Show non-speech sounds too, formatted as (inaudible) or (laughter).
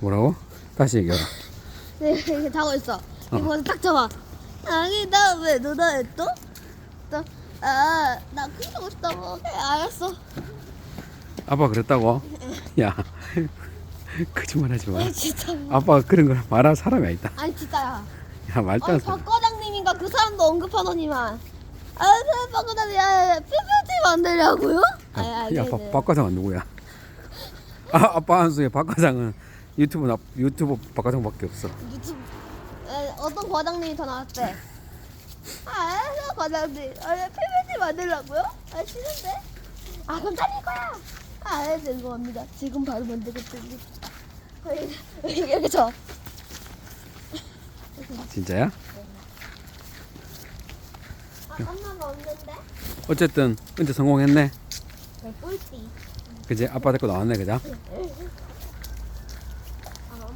뭐라고? 다시 얘기해라. 네, 이렇게 자고 있어. 이거 딱 잡아. 아니, 나 왜 누나에 또? 또, 아, 나 그러고 싶다고. 네, 알았어. 아빠 그랬다고? 야, (laughs) 거짓말 하지 마. 아, 진짜. 아빠가 그런 걸 말할 사람이 아니다. 아니, 진짜야. 야, 말도 안 아니, 돼. 박 과장님인가 그 사람도 언급하더니만. 아, 그, 박 과장님, 아, PPT 만들려고요? 아, 아, 야, 네, 박, 네. 박 과장은 누구야? 아, 아빠 한수에 박 과장은 유튜브 나 유튜브 박 과장밖에 없어. 유튜브 에, 어떤 과장님이 더 나왔대? 아, 알았어, 과장님. 아, PPT 만들라고요? 아, 싫은데? 아, 그럼 살릴 거야. 아, 알았어, 죄송합니다. 지금 바로 만들겠습니다. 이렇게 (laughs) 저. 진짜야? 아, 엄마가 없는데? 어쨌든 은재 성공했네. 내 꿀띠. 그지? 아빠 데리고 나왔네, 그죠? (laughs)